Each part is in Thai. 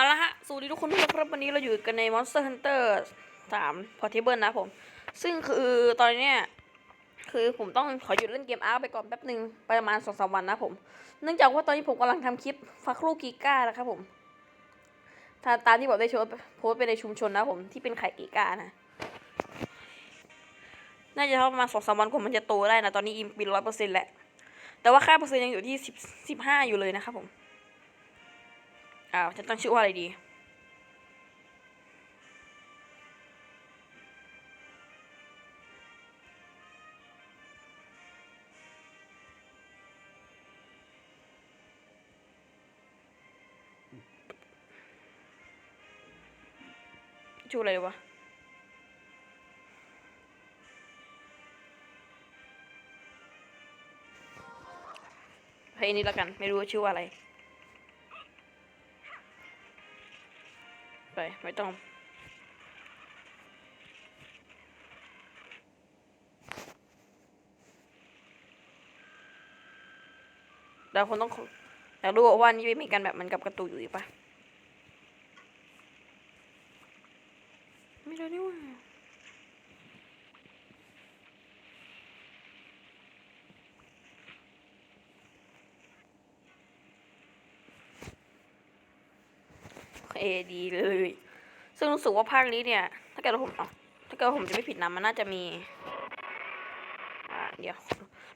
เอาละฮะ สวัสดีทุกคนทุกคนครับ วันนี้เราอยู่กันใน Monster Hunter 3 Portable นะผม ซึ่งคือตอนนี้คือผมต้องขอหยุดเล่นเกมอาร์ไปก่อนแป๊บหนึ่งประมาณสองสามวันนะผม เนื่องจากว่าตอนนี้ผมกำลังทำคลิปฟักลูกกีก้านะครับผมถ้าตามที่ผมได้โชว์โพสไปในชุมชนนะผมที่เป็นไข่กีก้านะ น่าจะประมาณสองสามวันผมมันจะโตได้นะ ตอนนี้อิมปินร้อยเปอร์เซ็นต์แหละแต่ว่าค่าเปอร์เซ็นต์ยังอยู่ที่สิบสิบห้าอยู่เลยนะครับผม อ้าวจะตั้งชื่อว่าอะไรดี ชื่ออะไรดีวะเพลงนี้แล้วกัน ไม่รู้ว่าชื่อว่าอะไร ไปไม่ต้องเราคนต้องอยากรู้ว่านี่มีกันแบบมันกับกระตูอยู่อีกปะไม่ได้นี่หว่า โอเคดีเลย ซึ่งรู้สึกว่าภาคนี้เนี่ย ถ้าเกิดผมถ้าเกิดผมจะไม่ผิดนะมันน่าจะมีอ่าเดี๋ยว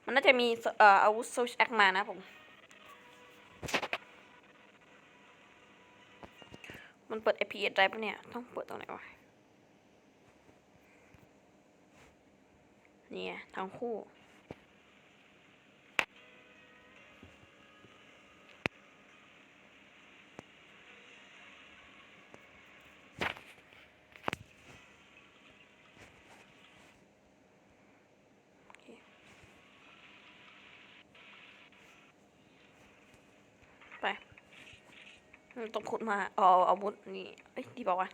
มันน่าจะมีเอ่ออาวุธโซชแอคมานะผม มันเปิด FPS ได้ปะเนี่ย ต้องเปิดตรงไหนวะเนี่ยทั้งคู่ ต้องขุดมาเอาอาวุธนี่เอ้ยดีป่าวะ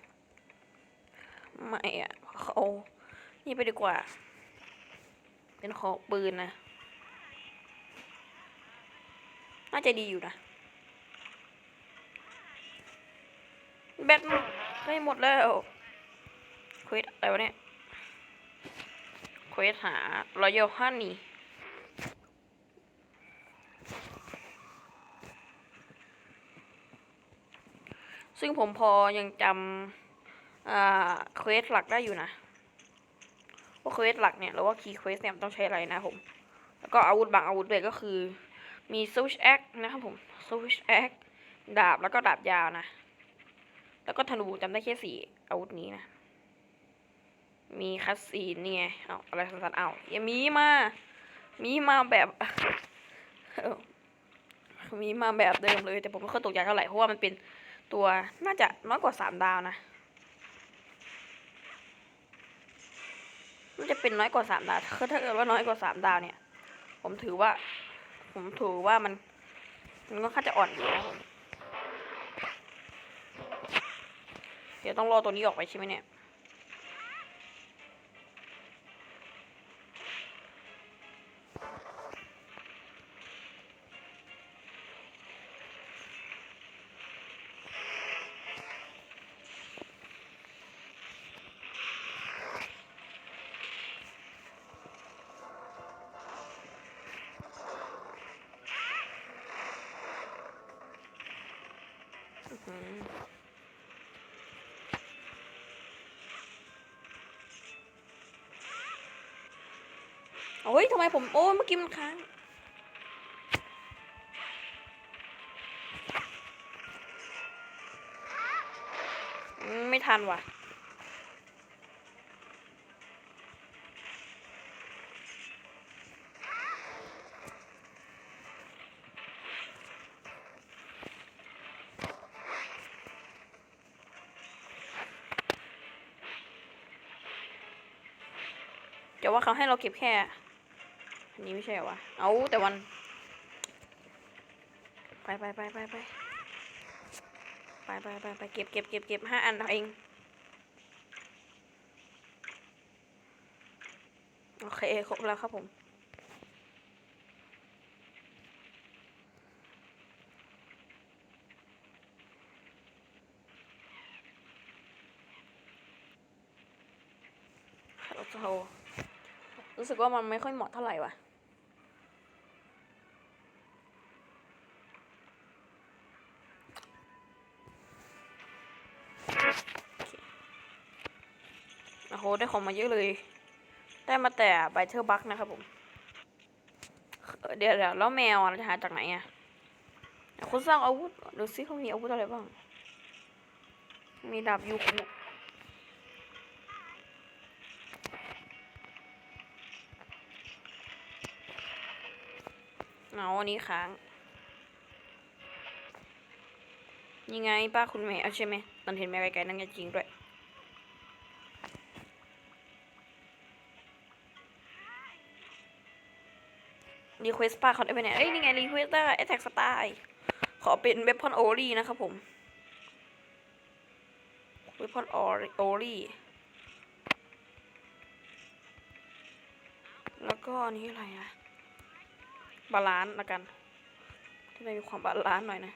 ไม่อะเอานี่ไปดีกว่า เป็นของปืนนะ น่าจะดีอยู่นะ แบตมันใกล้หมดแล้วเควสอะไรวะเนี่ยเควสหารอยฮันนี่ ซึ่งผมพอยังจำเควสหลักได้อยู่นะว่าเควสหลักเนี่ยหรือว่าคีย์เควสเนี่ยต้องใช้อะไรนะผม แล้วก็อาวุธบางอาวุธเลยก็คือ มีซูชแอคนะครับผมซูชแอคดาบแล้วก็ดาบยาวนะ แล้วก็ธนูจำได้แค่สี่อาวุธนี้นะ มีคัสซีนนี่ไงเอาอะไรสันๆเอาอย่ามีมามีมาแบบมีมาแบบเดิมเลย แต่ผมไม่ค่อยตกใจเท่าไหร่เพราะว่ามันเป็น ตัวน่าจะน้อยกว่าสามดาวนะน่าจะเป็นน้อยกว่าสามดาวคือถ้าเกิดว่าน้อยกว่าสามดาวเนี่ย ผมถือว่า ผมถือว่ามันมันก็ค่าจะอ่อนอยู่นะผมเดี๋ยวต้องรอตัวนี้ออกไปใช่ไหมเนี่ย โอ้ยทำไมผมโอ้เมื่อกี้มันค้างไม่ทันว่ะเดี๋ยวว่าเขาให้เราเก็บแค่ นี้ไม่ใช่วะเอาแต่วัน ไปไปไปไปไปไปไปไปไปเก็บเก็บเก็บเก็บห้าอันเอง โอเค ครบแล้วครับผมโอ้รู้สึกว่ามันไม่ค่อยเหมาะเท่าไหร่ว่ะ ได้ของมาเยอะเลย ได้มาแต่ไบเทอร์บัคนะครับผม เดี๋ยวแล้วแมวเราจะหาจากไหนอะเดี๋ยคุณสร้างอาวุธดูซิเขามีอาวุธอะไรบ้าง มีดาบยูคุเอาอันนี้ค้าง ยังไงป้าคุณแม่เอาใช่ไหมตอนเห็นแม่ไกลๆนั่นจริงด้วย รีเควสป้าเขาได้ไปไหนเอ้ยนี่ไงรีเควสได้แอทแทกสไตล์ขอเป็นเวพอนโอลี่นะครับผมเวพอนโอลี่แล้วก็อันนี้อะไรอะบาลานซ์ละกันที่ได้มีความบาลานซ์หน่อยนะ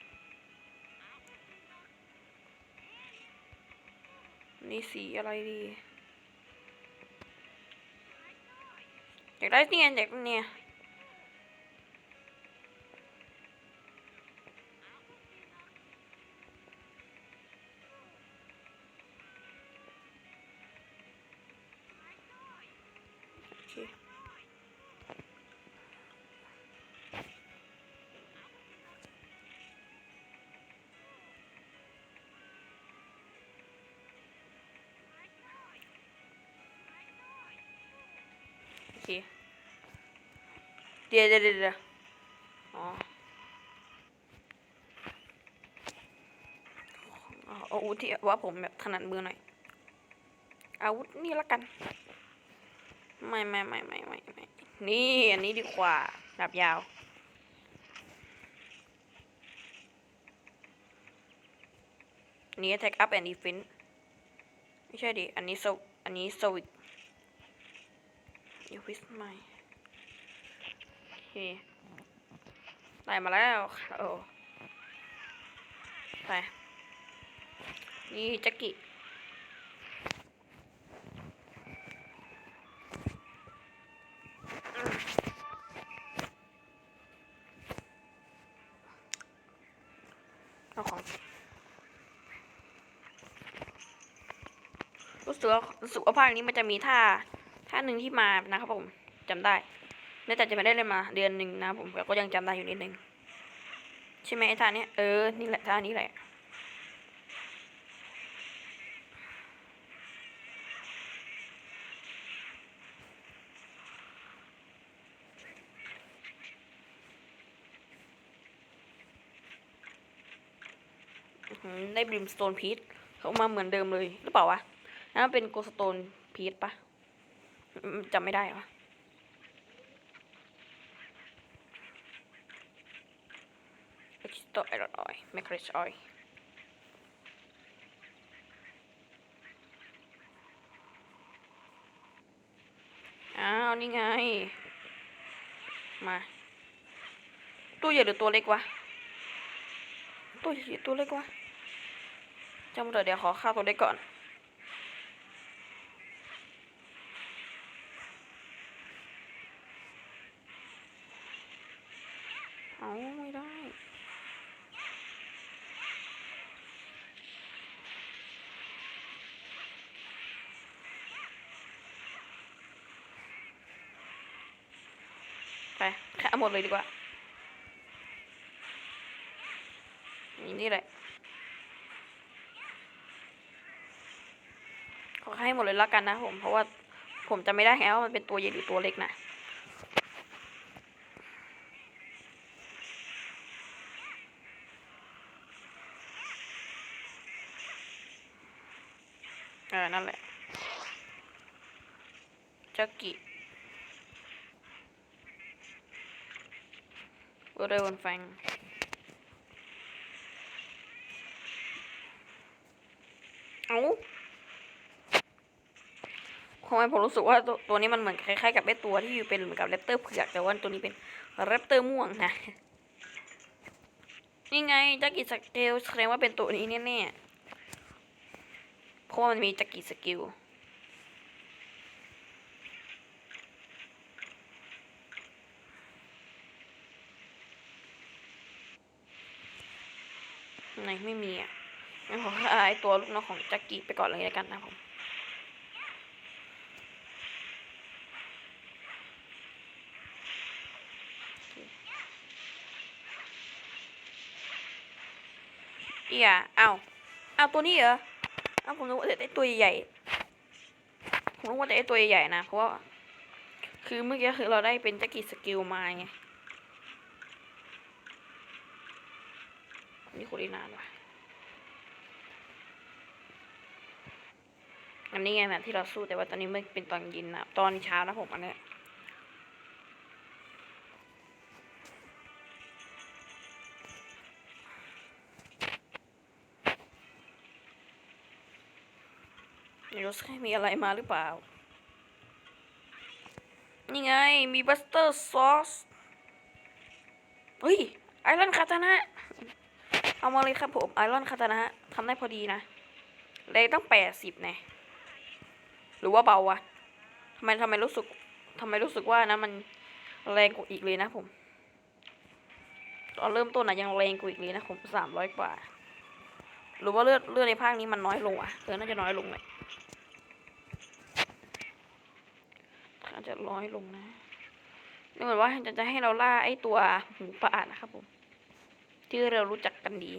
นี่สีอะไรดีอยากได้เนี่ยอยากเนี่ย ดี๋ยวเดี๋ยวเดี๋ยวเดี๋ยวอ๋ออาวุธที่ว่าผมแบบถนัดมือหน่อย อาวุธนี่ละกัน ไม่ไม่ไม่ไม่ไม่ไม่นี่อันนี้ดีกว่าดาบยาวนนี้ attack up and defense ไม่ใช่ดิ อันนี้ so อันนี้ sovic ยูวิสใหม่ ได้มาแล้วโอ้ไปนี่แจ็กกี้เอาของรู้สึกว่ารู้สึกว่าภาคนี้มันจะมีท่าท่าหนึ่งที่มานะครับผมจำได้ เนื่องจากจะไม่ได้เล่นมาเดือนหนึ่งนะผมก็ยังจำได้อยู่นิดนึงใช่ไหมไอ้ท่านี้เออ นี่แหละท่านี้แหละได้บริมสโตนพีทเขามาเหมือนเดิมเลยหรือเปล่าวะนั่นเป็นโกสโตนพีทปะจำไม่ได้วะ Extra iron oil, Macris oil. อ้าวนี่ไง มา ตัวใหญ่หรือตัวเล็กวะ ตัวใหญ่ตัวเล็กวะจำเถอะเดี๋ยวขอข้าตัวเล็กก่อน เอา ไม่ได้ไปฆ่าหมดเลยดีกว่านี่นี่แหละ ขอให้หมดเลยละกันนะผม เพราะว่าผมจะไม่ได้แฮะว่ามันเป็นตัวใหญ่หรือตัวเล็กนะเออนั่นแหละจักกิ เวอร์เรวันแฟงเอ้าทำไมผมรู้สึกว่าตัวตัวนี้มันเหมือนคล้ายๆกับไอ้ตัวที่อยู่เป็นเหมือนกับแรปเตอร์เผือกแต่ว่าตัวนี้เป็นแรปเตอร์ม่วงนะ นี่ไงจักกิสเกลแสดงว่าเป็นตัวนี้แน่ๆเพราะว่ามันมีจักรีสกิล ไหนไม่มีอะงั้นขอไอตัวลูกน้องของจักกี้ไปก่อนเลยแล้วกันนะผมอีอะเอาเอาตัวนี้เหรอเอาผมนึกว่าแต่ไอ้ตัวใหญ่ผมนึกว่าแต่ไอ้ตัวใหญ่นะเพราะว่าคือเมื่อกี้คือเราได้เป็นจักรีสกิลมาไง นี่คุยนานว่ะอันนี้ไงแบบที่เราสู้แต่ว่าตอนนี้ไม่เป็นตอนย็นนะตอนเช้านะผมอันเนี้ยไม่รู้สึกมีอะไรมาหรือเปล่า นี่ไง มีบัสเตอร์ซอส เฮ้ย ไอรอนคาตานะ เอามาเลยครับผมไอรอนคาตานะทำได้พอดีนะ เลยต้องแปดสิบน่หรือว่าเบาวะทำไมทำไมรู้สึกทำไมรู้สึกว่านะมันแรงกว่าอีกเลยนะผมตอนเริ่มต้นนะยังแรงกว่าอีกเลยนะผมสามร้อยกว่า หรือว่าเลือดเลือดในภาคนี้มันน้อยลงอะเออน่าจะน้อยลงเลยอาจจะน้อยลงนะนี่เหมือนว่าจะจะให้เราล่าไอ้ตัวหมูป่านะครับผม ที่เรารู้จักกันดี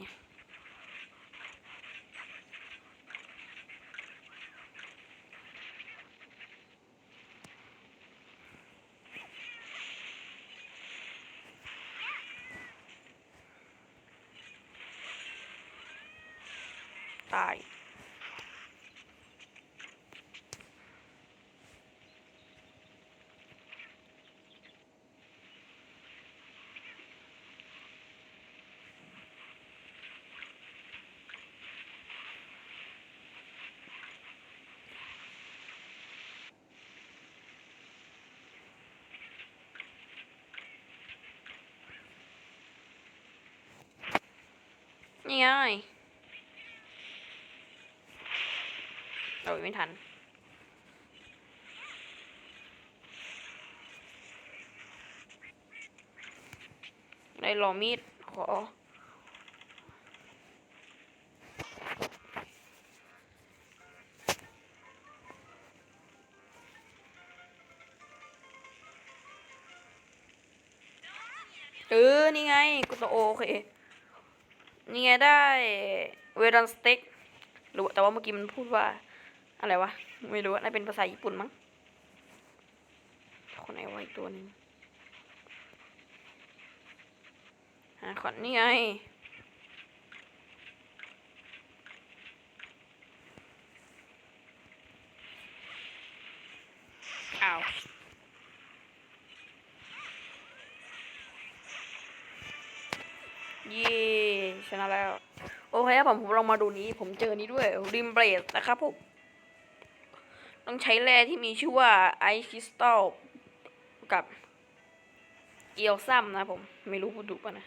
ตาย นี่ไงเราไม่ทัน ได้รอมีด ขอเออ นี่ไงกูตโอเค นี่ไงได้เวรันสเต็กหรือแต่ว่าเมื่อกี้มันพูดว่า อะไรวะ ไม่รู้ว่าน่าเป็นภาษาญี่ปุ่นมั้งคนไหนวะอีกตัวหนึงหาขอนนี่ไงอ้าวเย่ ชนะแล้ว โอเคครับผมผมลองมาดูนี้ ผมเจอนี้ด้วยริมเบรดนะครับผมต้องใช้แร่ที่มีชื่อว่าไอคริสตัลกับเอียวซัมนะผม ไม่รู้พูดถูกปะนะ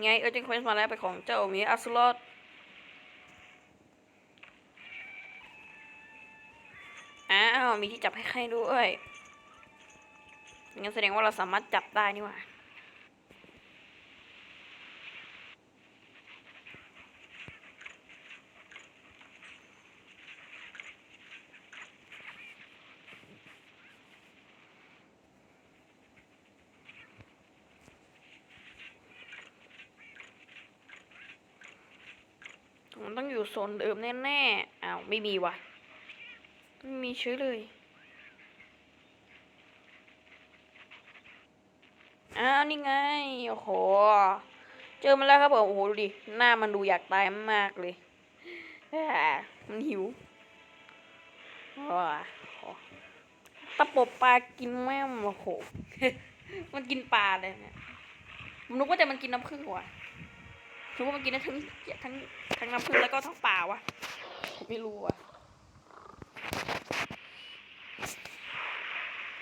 ไงเออร์เจนควนมาแล้วไปของเจ้ามีอัสลอดอ้าวมีที่จับให้ใครด้วย งั้นแสดงว่าเราสามารถจับได้นี่หว่ามันต้องอยู่โซนเดิมแน่ๆอ้าวไม่มีว่ะ ไม่มีเฉยเลย อ้าวนี่ไง โอ้โห เจอมันแล้วครับผม โอ้โหดูดิ หน้ามันดูอยากตายมากเลยมมันหิวว้าโอ้ตะปบปลากินแม่มโอ้โห มันกินปลาเลยเนี่ยผมนึกว่าแต่มันกินน้ำผึ้งว่ะนึกว่ามันกินได้ทั้งทั้งทั้งน้ำผึ้งแล้วก็ทั้งปลาวะผมไม่รู้อะ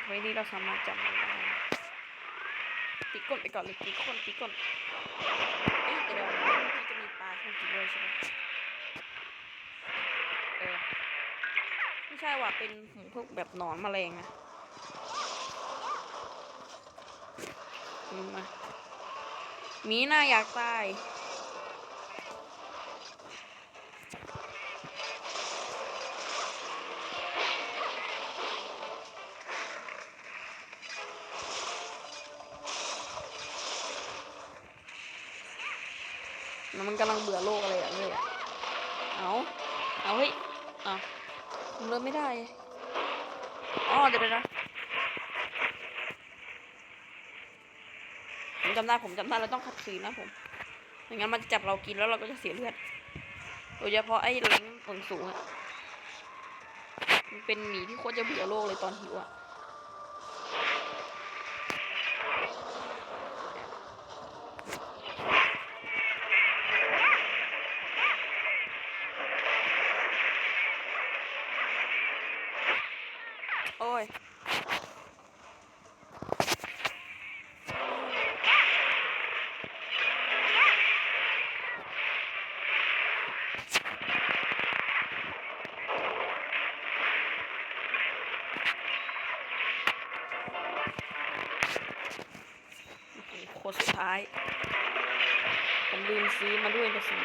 เฮ้ยนี่เราสามารถจับมันได้ ตีก้นไปก่อนเลยตีก้นตีก้นเอ๊ะเดี๋ยวเมื่อกี้จะมีปลาคงกินด้วยใช่ไหมเออไม่ใช่ว่ะเป็นพวกแบบหนอนแมลงอะมามีหน้าอยากตาย มันกำลังเบื่อโลกอะไรอย่างเงี้ยเอาเอาเฮ้ยเอาผมเริ่มไม่ได้อ๋อเดี๋ยวๆนะผมจำได้ผมจำได้เราต้องขัดขืนนะผมไม่งั้นมันจะจับเรากินแล้วเราก็จะเสียเลือดโดยเฉพาะไอ้เล้งส่วนสูงอะมันเป็นหมีที่โคตรจะเบื่อโลกเลยตอนหิวอะโอ้ย โคตรสุดท้าย ผมลืมซื้อมาด้วยนะสิ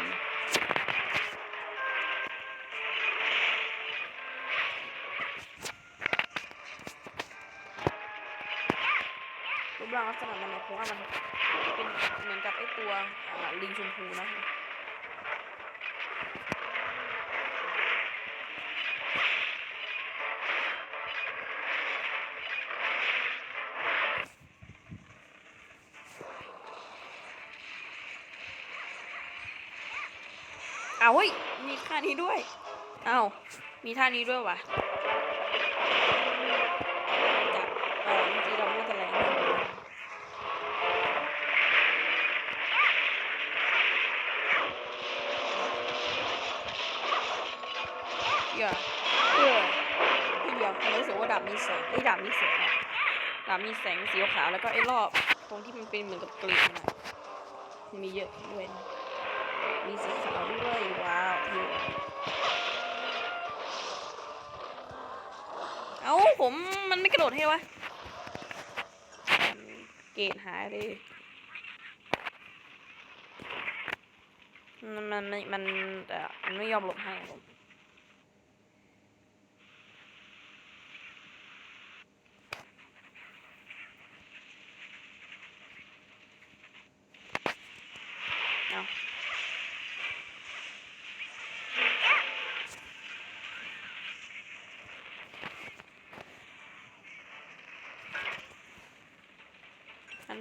รูปร่างลักษณะมันเนี่ยมว่ามันเป็นเหมือนกับไอ้ตัวลิงชมพูนะ อ้าวเฮ้ย มีท่านี้ด้วยอ้าวมีท่านี้ด้วยวะจากเออเมื่อกี้เราน่าจะแรงเยอย่าเออพี่เดียวทำไมรู้สึกว่าดาบมีแสงไอ้ดาบมีแสงดาบมีแสงสีขาวแล้วก็ไอ้รอบ ตรงที่มันเป็นเหมือนกับกลีบมันะมีเยอะด้วยนะ มีสีขาวด้วยว้าวเท่เอาผมมันไม่กระโดดให้วะ เกตหายเลยมันมันมันมันแต่มันไม่ยอมหลบให้ผม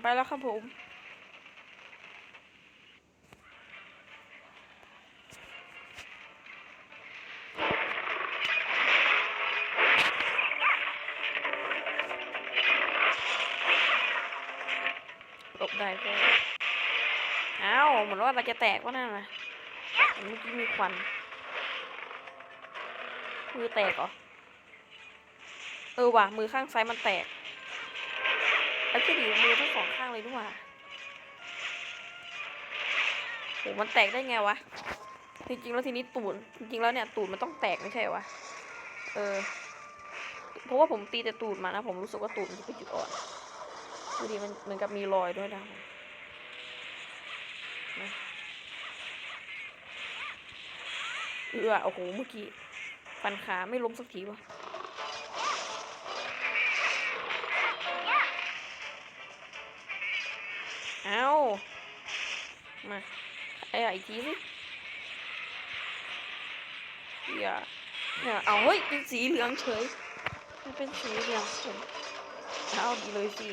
ไปแล้วครับผมหลบได้ก็อ้าวเหมือนว่าเราจะแตกวะนั่นนะเห็นเมื่อกี้มีควันมือแตกเหรอ เออว่ะ มือข้างซ้ายมันแตก แล้วก็ดีมือทั้งสองข้างเลยด้วยว่ะโหมันแตกได้ไงวะ จริงๆแล้วทีนี้ตูดจริงๆแล้วเนี่ยตูดมันต้องแตกไม่ใช่วะ เออ เพราะว่าผมตีแต่ตูดมานะ ผมรู้สึกว่าตูดมันจะเป็นจุดอ่อนดูดิมันเหมือนกับมีรอยด้วยนะนะเออโอ้โห เมื่อกี้ ฟันขาไม่ล้มสักทีวะ เอามาไอ้อีกทีสิอย่าเนี่ยเอาเฮ้ยเป็นสีเหลืองเฉยมันเป็นสีเหลืองเฉยเอาดีเลยสิ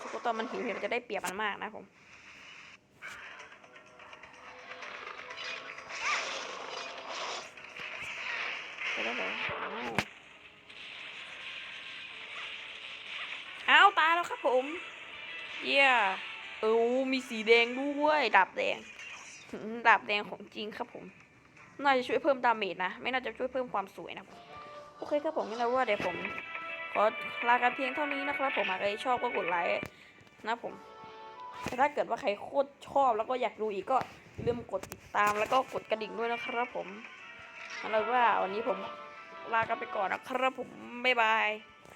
สกุตตอนมันหิวเห็นเราจะได้เปรียบมันมากนะผมไปได้เลยอ้าวตายแล้ว ครับผม เยี่ยเออมีสีแดงด้วยดาบแดงหืมดาบแดงของจริงครับผม น่าจะช่วยเพิ่มดาเมจนะ ไม่น่าจะช่วยเพิ่มความสวยนะผมโอเคครับผมงั้นเอาว่าเดี๋ยวผมขอลากันเพียงเท่านี้นะครับ ผมหากใครชอบก็กดไลค์นะผมแต่ถ้าเกิดว่าใครโคตรชอบแล้วก็อยากดูอีกก็อย่าลืมกดติดตามแล้วก็กดกระดิ่งด้วยนะครับ ผมงั้นเอาว่าวันนี้ผมลากันไปก่อนนะครับผมบ๊ายบาย